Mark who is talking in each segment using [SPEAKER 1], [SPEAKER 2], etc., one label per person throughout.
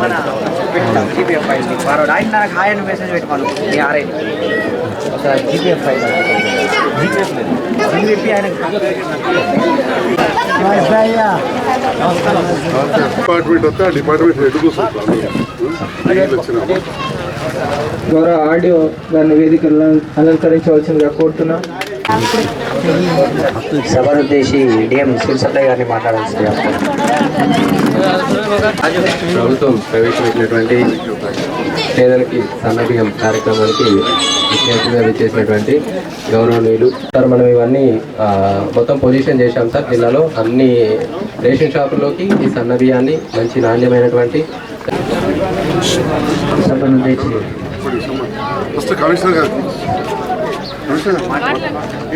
[SPEAKER 1] మన GPF file. వాడు ఆయన నాకు హాయ్ అని మెసేజ్ పెట్టుకోను. మీ ఆర్ఐ ఒక జీపీఎఫ్ ఫైల్ జీపీఎఫ్ జీపీ ఆయన
[SPEAKER 2] డిపార్ట్మెంట్ వస్తే ఆ డిపార్ట్మెంట్ హెడ్
[SPEAKER 3] గౌరవ ఆడియో దాన్ని వేదికలను అలంకరించవలసిందిగా కోరుతున్నాం.
[SPEAKER 1] సభనుద్దేశి డిఎం శివసత్తయ్య గారిని మాట్లాడాల్సింది.
[SPEAKER 4] ప్రభుత్వం ప్రవేశపెట్టినటువంటి పేదలకి సన్నబియ్యం కార్యక్రమానికి విజ్ఞప్తిగా విచ్చేసినటువంటి గౌరవనీయులు. సార్ మనం ఇవన్నీ మొత్తం పొజిషన్ చేశాం సార్. జిల్లాలో అన్ని రేషన్ షాపుల్లోకి ఈ సన్న బియ్యాన్ని మంచి నాణ్యమైనటువంటి
[SPEAKER 1] సభనుద్దేశి.
[SPEAKER 2] కమిషనర్ గారు,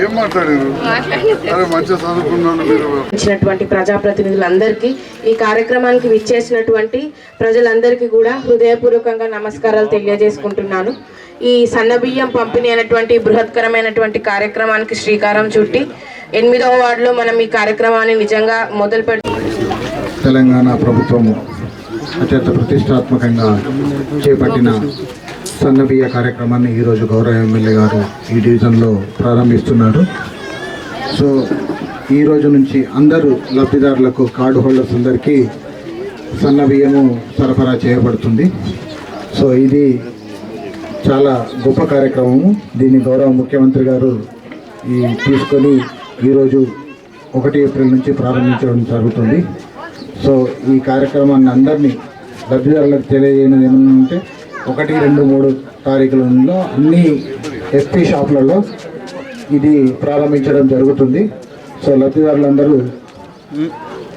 [SPEAKER 2] ఏం మాట్లాడారు? అరే మంచిగా చదువుకున్నాను మీరు.
[SPEAKER 5] ఇచ్చినటువంటి ప్రజాప్రతినిధులందరికీ ఈ కార్యక్రమానికి విచ్చేసినటువంటి ప్రజలందరికీ కూడా హృదయపూర్వకంగా నమస్కారాలు తెలియజేసుకుంటున్నాను. ఈ సన్నబియ్యం పంపిణీ అనేటువంటి బృహత్కరమైనటువంటి కార్యక్రమానికి శ్రీకారం చుట్టి ఎనిమిదవ వార్డులో మనం ఈ కార్యక్రమాన్ని నిజంగా మొదలు పెట్టి
[SPEAKER 6] తెలంగాణ ప్రభుత్వము అత్యంత ప్రతిష్టాత్మకంగా చేపట్టిన సన్నబియ్య కార్యక్రమాన్ని ఈరోజు గౌరవ ఎమ్మెల్యే గారు ఈ డివిజన్లో ప్రారంభిస్తున్నారు. సో ఈ రోజు నుంచి అందరూ లబ్ధిదారులకు కార్డు హోల్డర్స్ అందరికీ సన్నబియ్యము సరఫరా చేయబడుతుంది. సో ఇది చాలా గొప్ప కార్యక్రమము. దీన్ని గౌరవ ముఖ్యమంత్రి గారు ఈ తీసుకొని ఈరోజు ఒకటి ఏప్రిల్ నుంచి ప్రారంభించడం జరుగుతుంది. సో ఈ కార్యక్రమాన్ని అందరినీ లబ్ధిదారులకు తెలియజేయడం ఏమన్నా ఉంటే ఒకటి రెండు మూడు తారీఖులలో అన్ని ఎస్పీ షాపులలో ఇది ప్రారంభించడం జరుగుతుంది. సో లబ్ధిదారులందరూ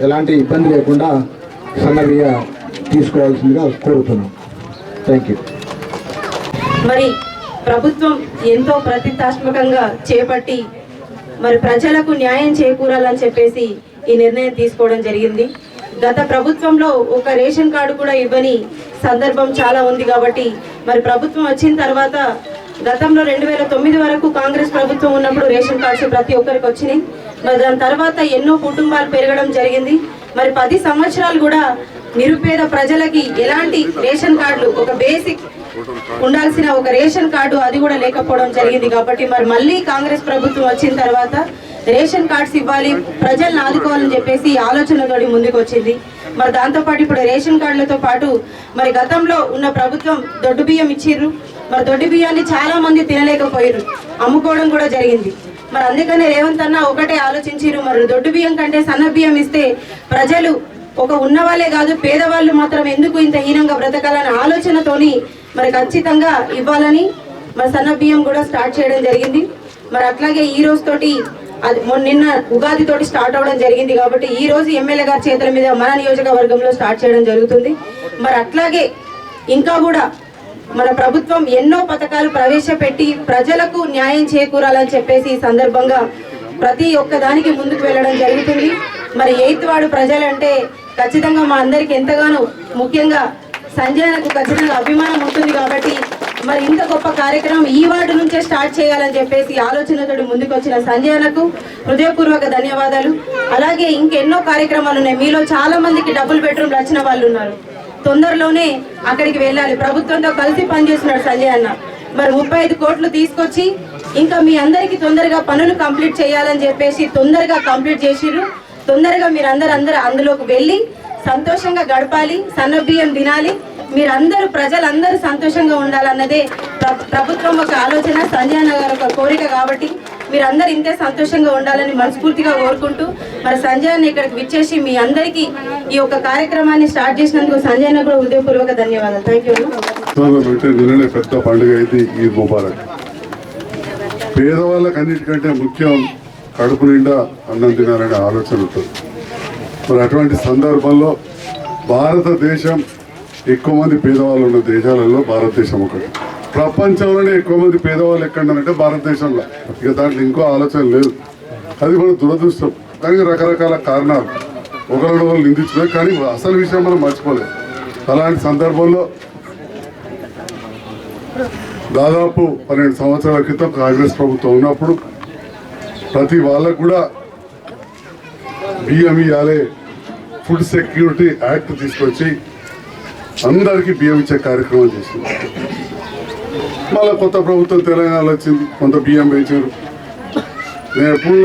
[SPEAKER 6] ఎలాంటి ఇబ్బంది లేకుండా సన్నబియ్య తీసుకోవాల్సిందిగా కోరుతున్నాం. థ్యాంక్ యూ
[SPEAKER 5] మరి ప్రభుత్వం ఎంతో ప్రతిష్టాత్మకంగా చేపట్టి మరి ప్రజలకు న్యాయం చేకూరాలని చెప్పేసి ఈ నిర్ణయం తీసుకోవడం జరిగింది. గత ప్రభుత్వంలో ఒక రేషన్ కార్డు కూడా ఇవ్వని సందర్భం చాలా ఉంది కాబట్టి మరి ప్రభుత్వం వచ్చిన తర్వాత గతంలో రెండు వేల తొమ్మిది వరకు కాంగ్రెస్ ప్రభుత్వం ఉన్నప్పుడు రేషన్ కార్డ్స్ ప్రతి ఒక్కరికి వచ్చినాయి. మరి దాని తర్వాత ఎన్నో కుటుంబాలు పెరగడం జరిగింది. మరి పది సంవత్సరాలు కూడా నిరుపేద ప్రజలకి ఎలాంటి రేషన్ కార్డులు ఒక బేసిక్ ఉండాల్సిన ఒక రేషన్ కార్డు అది కూడా లేకపోవడం జరిగింది కాబట్టి మరి మళ్ళీ కాంగ్రెస్ ప్రభుత్వం వచ్చిన తర్వాత రేషన్ కార్డ్స్ ఇవ్వాలి ప్రజలను ఆదుకోవాలని చెప్పేసి ఈ ఆలోచనతోటి ముందుకు వచ్చింది మరి దాంతోపాటు ఇప్పుడు రేషన్ కార్డులతో పాటు మరి గతంలో ఉన్న ప్రభుత్వం దొడ్డు బియ్యం ఇచ్చిర్రు. మరి దొడ్డు బియ్యాన్ని చాలా మంది తినలేకపోయారు అమ్ముకోవడం కూడా జరిగింది. మరి అందుకనే రేవంత్ అన్న ఒకటే ఆలోచించారు మరి దొడ్డు బియ్యం కంటే సన్న బియ్యం ఇస్తే ప్రజలు ఒక ఉన్నవాళ్ళే కాదు పేదవాళ్ళు మాత్రం ఎందుకు ఇంత హీనంగా బ్రతకాలనే ఆలోచనతోని మరి ఖచ్చితంగా ఇవ్వాలని మరి సన్న బియ్యం కూడా స్టార్ట్ చేయడం జరిగింది. మరి అట్లాగే ఈ రోజు తోటి అది నిన్న ఉగాది తోటి స్టార్ట్ అవ్వడం జరిగింది కాబట్టి ఈ రోజు ఎమ్మెల్యే గారి చేతుల మీద మన నియోజకవర్గంలో స్టార్ట్ చేయడం జరుగుతుంది. మరి అట్లాగే ఇంకా కూడా మన ప్రభుత్వం ఎన్నో పథకాలు ప్రవేశపెట్టి ప్రజలకు న్యాయం చేకూరాలని చెప్పేసి ఈ సందర్భంగా ప్రతి ఒక్క దానికి ముందుకు వెళ్ళడం జరుగుతుంది. మరి ఎయిత్ వాడు ప్రజలంటే ఖచ్చితంగా మా అందరికి ఎంతగానో ముఖ్యంగా సంజయనకు ఖచ్చితంగా అభిమానం ఉంటుంది కాబట్టి మరి ఇంత గొప్ప కార్యక్రమం ఈ వార్డు నుంచే స్టార్ట్ చేయాలని చెప్పేసి ఆలోచనతోటి ముందుకు వచ్చిన సంజయనకు హృదయపూర్వక ధన్యవాదాలు. అలాగే ఇంకెన్నో కార్యక్రమాలు ఉన్నాయి. మీలో చాలా మందికి డబుల్ బెడ్రూమ్లు వచ్చిన వాళ్ళు ఉన్నారు. తొందరలోనే అక్కడికి వెళ్ళాలి. ప్రభుత్వంతో కలిసి పనిచేస్తున్నాడు సంజయ్ అన్న. మరి ముప్పై ఐదు కోట్లు తీసుకొచ్చి ఇంకా మీ అందరికీ తొందరగా పనులు కంప్లీట్ చేయాలని చెప్పేసి తొందరగా కంప్లీట్ చేసిర్రు. తొందరగా మీరు అందరూ అందరూ అందులోకి వెళ్ళి సంతోషంగా గడపాలి సన్న బియ్యం తినాలి మీరందరూ ప్రజలందరూ సంతోషంగా ఉండాలన్నదే ప్రభుత్వం ఒక ఆలోచన సంజయ్ గారు ఒక కోరిక కాబట్టి మీరందరూ ఇంతే సంతోషంగా ఉండాలని మనస్ఫూర్తిగా కోరుకుంటూ మరి సంజయ్ అన్న ఇక్కడికి విచ్చేసి మీ అందరికీ ఈ యొక్క కార్యక్రమాన్ని స్టార్ట్ చేసినందుకు సంజయ్ అన్న కూడా హృదయపూర్వక ధన్యవాదాలు. థ్యాంక్ యూ
[SPEAKER 2] పెద్ద పండుగ అయితే ఈ ముబారక్. పేదవాళ్ళకి అన్నిటికంటే ముఖ్యం కడుపు నిండా అన్నం తినాలనే ఆలోచన ఉంటుంది మరి అటువంటి సందర్భంలో భారతదేశం ఎక్కువ మంది పేదవాళ్ళు ఉన్న దేశాలలో భారతదేశం ఒకటి. ప్రపంచంలోనే ఎక్కువ మంది పేదవాళ్ళు ఎక్కడంటే భారతదేశంలో. ఇక దాంట్లో ఇంకో ఆలోచన లేదు. అది మన దురదృష్టం. దానికి రకరకాల కారణాలు. ఒకరిని ఒకరు నిందించలేదు కానీ అసలు విషయం మనం మర్చిపోలేదు. అలాంటి సందర్భంలో దాదాపు పన్నెండు సంవత్సరాల క్రితం కాంగ్రెస్ ప్రభుత్వం ఉన్నప్పుడు ప్రతి వాళ్ళకు కూడా బియ్యం ఇవ్వాలి ఫుడ్ సెక్యూరిటీ యాక్ట్ తీసుకొచ్చి అందరికీ బియ్యం ఇచ్చే కార్యక్రమం చేసింది. మళ్ళీ కొత్త ప్రభుత్వం తెలంగాణలో వచ్చింది కొంత బియ్యం పెంచారు నేను ఎప్పుడు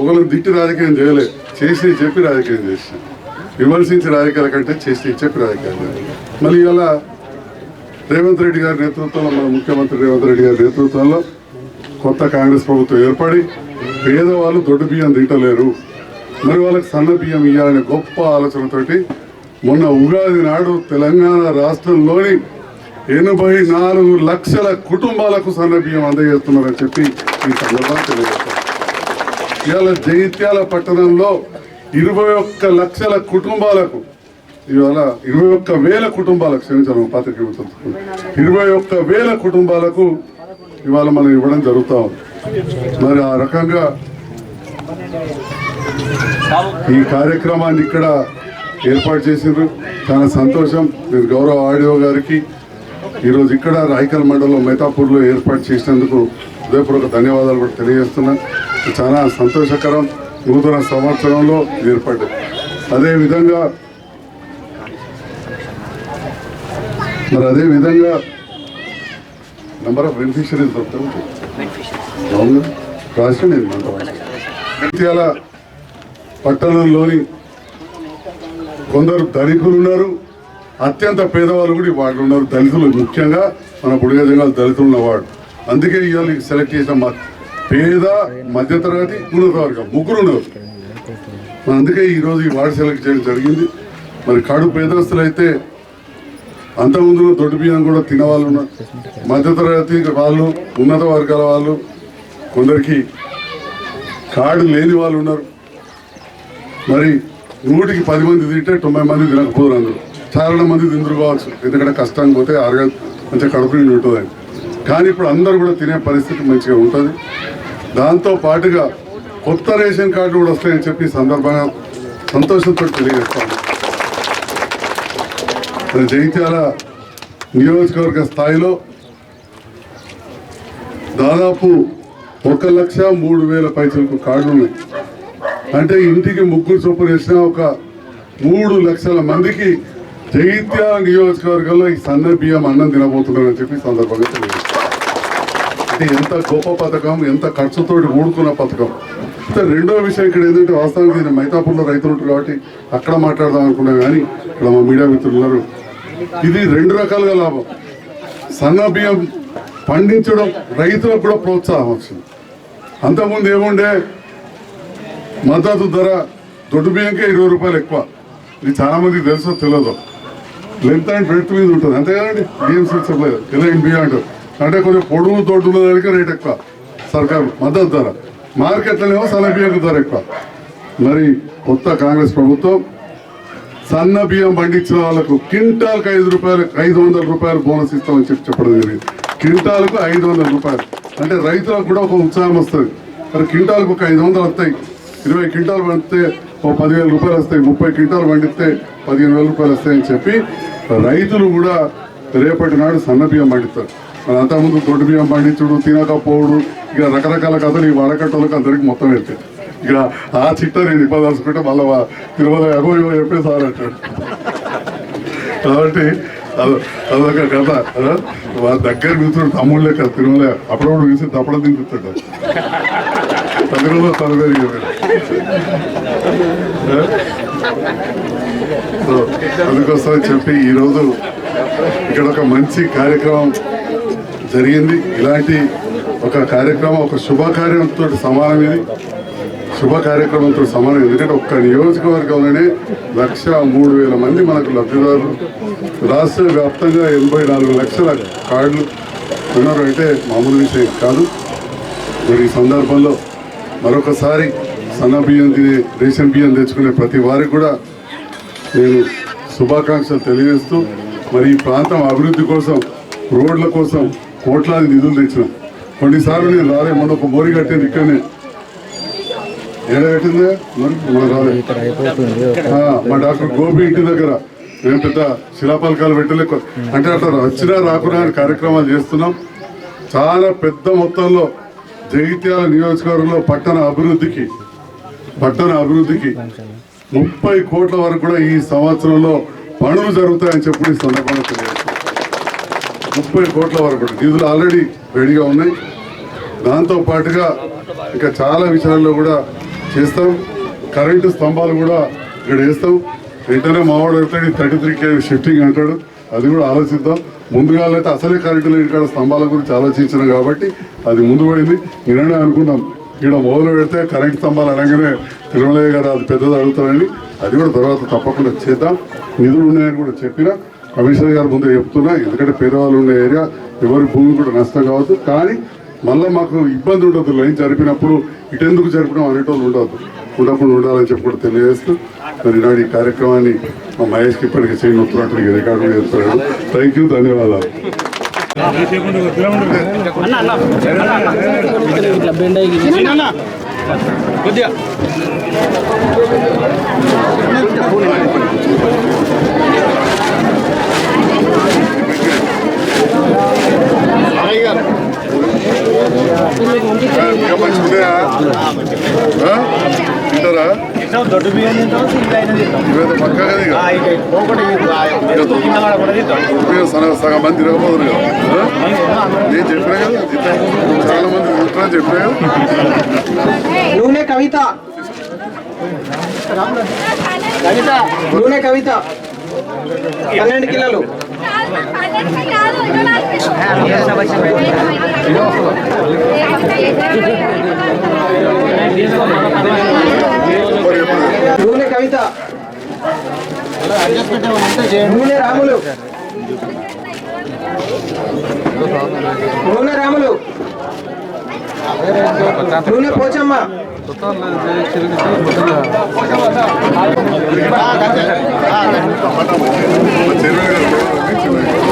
[SPEAKER 2] ఒకరిని దిట్టి రాజకీయం చేయలేదు. చేసి చెప్పి రాజకీయం చేసిన విమర్శించి రాజకీయాల కంటే చేసి చెప్పి రాజకీయాలు మళ్ళీ ఇలా రేవంత్ రెడ్డి గారి నేతృత్వంలో మన ముఖ్యమంత్రి రేవంత్ రెడ్డి గారి నేతృత్వంలో కొత్త కాంగ్రెస్ ప్రభుత్వం ఏర్పడి పేదవాళ్ళు దొడ్డు బియ్యం తింటలేరు. మరి వాళ్ళకి సన్న బియ్యం ఇవ్వాలనే గొప్ప ఆలోచనతోటి మొన్న ఉగాది నాడు తెలంగాణ రాష్ట్రంలోని ఎనభై నాలుగు లక్షల కుటుంబాలకు సన్నబియ్యం అందజేస్తున్నారని చెప్పి ఈ సందర్భంగా తెలియజేస్తాను ఇవాళ జైత్యాల పట్టణంలో ఇరవై ఒక్క లక్షల కుటుంబాలకు ఇవాళ ఇరవై ఒక్క వేల కుటుంబాలకు క్షమించాను పాత్రిక ఇరవై ఒక్క వేల కుటుంబాలకు ఇవాళ మనం ఇవ్వడం జరుగుతూ ఉంది. మరి ఆ రకంగా ఈ కార్యక్రమాన్ని ఇక్కడ ఏర్పాటు చేసిండ్రు. చాలా సంతోషం. నేను గౌరవ ఆడియో గారికి ఈరోజు ఇక్కడ రాయికల్ మండలం మైతాపూర్లో ఏర్పాటు చేసినందుకు హృదయపూర్వక ధన్యవాదాలు కూడా తెలియజేస్తున్నాను చాలా సంతోషకరం. నూతన సంవత్సరంలో ఏర్పడ్డాయి అదేవిధంగా మరి అదే విధంగా ఆఫ్ బెనిఫిషరీస్ దొరుకుతాయి. అవును? రాసిన నేను మంట పట్టణంలోని కొందరు ధనికులు ఉన్నారు. అత్యంత పేదవాళ్ళు కూడా వాళ్ళు ఉన్నారు. దళితులు ముఖ్యంగా మన బుడిగ జంగాలు దళితులు ఉన్నవాడు అందుకే ఇవాళ సెలెక్ట్ చేసిన పేద మధ్యతరగతి ఉన్నత వర్గం ముగ్గురు ఉన్నారు. అందుకే ఈరోజు ఈ వార్డు సెలెక్ట్ చేయడం జరిగింది. మరి కడు పేదస్తులు అయితే అంతకుముందు దొడ్డు బియ్యం కూడా తినవాళ్ళు ఉన్నారు. మధ్యతరగతి వాళ్ళు ఉన్నత వర్గాల వాళ్ళు కొందరికి కార్డు లేని వాళ్ళు ఉన్నారు. మరి నూటికి పది మంది తింటే తొంభై మంది తినకపోరు అందరూ చాలా మంది తిందరు కావచ్చు. ఎందుకంటే కష్టంగా పోతే ఆరుగా మంచిగా కడుపు నిండి ఉంటుందని. కానీ ఇప్పుడు అందరూ కూడా తినే పరిస్థితి మంచిగా ఉంటుంది. దాంతో పాటుగా కొత్త రేషన్ కార్డు కూడా వస్తాయని చెప్పి సందర్భంగా సంతోషంతో తెలియజేస్తాను. మరి జగిత్యాల నియోజకవర్గ స్థాయిలో దాదాపు ఒక లక్ష మూడు వేల పైసలకు కార్డులు ఉన్నాయి. అంటే ఇంటికి ముగ్గురు చొప్పున వేసిన ఒక మూడు లక్షల మందికి జగిత్యాల నియోజకవర్గంలో ఈ సన్న బియ్యం అన్నం తినబోతున్నారని చెప్పి సందర్భంగా అంటే ఎంత గొప్ప పథకం ఎంత ఖర్చుతోటి ఊడుకున్న పథకం. అయితే రెండో విషయం ఇక్కడ ఏంటంటే వాస్తవానికి నేను మైతాపూర్లో రైతులు ఉంటారు కాబట్టి అక్కడ మాట్లాడదాం అనుకున్నా కానీ ఇక్కడ మా మీడియా మిత్రులు ఉన్నారు. ఇది రెండు రకాలుగా లాభం. సన్న బియ్యం పండించడం రైతులకు కూడా ప్రోత్సాహం వచ్చింది. అంతకుముందు ఏముండే? మద్దతు ధర దొడ్డు బియ్యంకే ఇరవై రూపాయలు ఎక్కువ. ఇది చాలామంది తెలుసో తెలియదు. లెంత్ అండ్ బ్రెడ్ మీద ఉంటుంది. అంతే కదండి? బియ్యం సీట్స్ లేదు బియ్యం అంటారు. అంటే కొంచెం పొడుగు దొడ్డు ఉన్న దానికి రేట్ ఎక్కువ. సర్కారు మద్దతు ధర. మార్కెట్లోనేమో సన్న బియ్యం ధర ఎక్కువ. మరి కొత్త కాంగ్రెస్ ప్రభుత్వం సన్న బియ్యం పండించిన వాళ్ళకు క్వింటాల్కి ఐదు రూపాయలు ఐదు వందల రూపాయలు బోనస్ ఇస్తామని చెప్పి చెప్పడం జరిగింది. క్వింటాల్కు ఐదు వందల రూపాయలు. అంటే రైతులకు కూడా ఒక ఉత్సాహం వస్తుంది. మరి క్వింటాల్కి ఒక ఐదు వందలు వస్తాయి. ఇరవై క్వింటాలు పండితే ఓ పదివేల రూపాయలు వస్తాయి ముప్పై క్వింటాలు పండితే పదిహేను వేల రూపాయలు వస్తాయని చెప్పి రైతులు కూడా రేపటి నాడు సన్న బియ్యం పండిస్తారు. మరి అంతకుముందు దొడ్డు బియ్యం పండించుడు తినకపోవడు ఇక రకరకాల కథలు ఈ వడకట్టలకు అందరికి మొత్తం వెళ్తాయి ఇక ఆ చిట్ట నేను ఇవ్వదలుచుకుంటే మళ్ళీ తిరుమల ఎగో ఇవో చెప్పే సార్ అంటాడు. కాబట్టి అదొక కథ వాళ్ళ దగ్గర కూర్చోడు తమ్ముళ్ళే కదా తిరుమల. అప్పుడప్పుడు చూసి తప్పడం తింటుంటాడు. తమిళలో సో అందుకోసం చెప్పి ఈరోజు ఇక్కడ ఒక మంచి కార్యక్రమం జరిగింది. ఇలాంటి ఒక కార్యక్రమం ఒక శుభకార్యంతో సమానం ఇది. శుభ కార్యక్రమంతో సమానం ఎందుకంటే ఒక్క నియోజకవర్గంలోనే లక్ష మూడు వేల మంది మనకు లబ్ధిదారులు. రాష్ట్ర వ్యాప్తంగా ఎనభై నాలుగు లక్షల కార్డులు ఉన్నారు. అంటే మామూలు విషయం కాదు. మరి ఈ సందర్భంలో మరొకసారి సన్న బియ్యం తినే రేషన్ బియ్యం తెచ్చుకునే ప్రతి వారికి కూడా నేను శుభాకాంక్షలు తెలియజేస్తూ మరి ఈ ప్రాంతం అభివృద్ధి కోసం రోడ్ల కోసం కోట్లాది నిధులు తెచ్చినాం. కొన్నిసార్లు నేను రాలే మొన్న ఒక మోరి కట్టింది ఇక్కడనే. ఏడ కట్టిందే? మరి రాలే. మా డాక్టర్ గోపి ఇంటి దగ్గర. మేము పెద్ద శిలాపలకాలు పెట్టలేక అంటే అట్లా వచ్చినా రాకున్నా కార్యక్రమాలు చేస్తున్నాం. చాలా పెద్ద మొత్తంలో జగిత్యాల నియోజకవర్గంలో పట్టణ అభివృద్ధికి పట్టణ అభివృద్ధికి ముప్పై కోట్ల వరకు కూడా ఈ సంవత్సరంలో పనులు జరుగుతాయని చెప్పి సందర్భంగా తెలియజేస్తాం ముప్పై కోట్ల వరకు నిధులు ఆల్రెడీ రెడీగా ఉన్నాయి. దాంతో పాటుగా ఇంకా చాలా విషయాల్లో కూడా చేస్తాం. కరెంటు స్తంభాలు కూడా ఇక్కడ వేస్తాం. వెంటనే మావాడు వెళ్తాడు థర్టీ త్రీ కే షిఫ్టింగ్ అంటాడు. అది కూడా ఆలోచిద్దాం. ముందుగా అయితే అసలే కరెంటు లేని ఇక్కడ స్తంభాల గురించి ఆలోచించినాం కాబట్టి అది ముందు పోయింది. నిన్ననే అనుకున్నాం ఇక్కడ మొదలు పెడితే కరెంట్ స్తంభాలు అనగానే తిరుమలయ్య గారు అది పెద్దది అడుగుతారని. అది కూడా తర్వాత తప్పకుండా చేద్దాం. నిధులు ఉన్నాయని కూడా చెప్పినా. కమిషనర్ గారు ముందే చెప్తున్నా ఎందుకంటే పేదవాళ్ళు ఉండే ఏరియా ఎవరి భూమి కూడా నష్టం కావద్దు. కానీ మళ్ళీ మాకు ఇబ్బంది ఉండదు. లైన్ జరిపినప్పుడు ఇటెందుకు జరిపినాం అనేటోళ్ళు ఉండవద్దు ఉండకుండా ఉండాలని చెప్పి కూడా తెలియజేస్తూ మరి నాడు ఈ కార్యక్రమాన్ని మా మహేష్కి ఇప్పటికీ చేయని ఉత్తరాఖండ్కి రికార్డు చేస్తున్నాడు థ్యాంక్ యూ ధన్యవాదాలు. మంచిగా ఉన్నాయా ఆ? తింటారా
[SPEAKER 1] దొడ్డు బియ్యం తింటాం సింగిల్ అయినా తింటాం
[SPEAKER 2] ఇవేదో పక్కగా ఇక. మీరు సగం సగం మంది కదా. ఆ? నేను చెప్పినా కదా. చాలా మంది తింటారని చెప్పినా కదా.
[SPEAKER 3] కవిత. కవిత నూనె కవిత. పన్నెండు కిలోలు. నూనె కవిత నూనె రాములు నూనె రాములు నూనె పోచమ్మ
[SPEAKER 2] చెరువు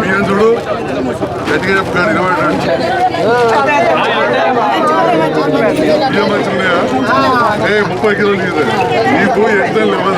[SPEAKER 2] బియ్యం చూడు గట్టిగా చెప్పుకోండి బియ్యం మంచిగా ఏ ముప్పై కిలోలు నీకు ఎంత లేవదా?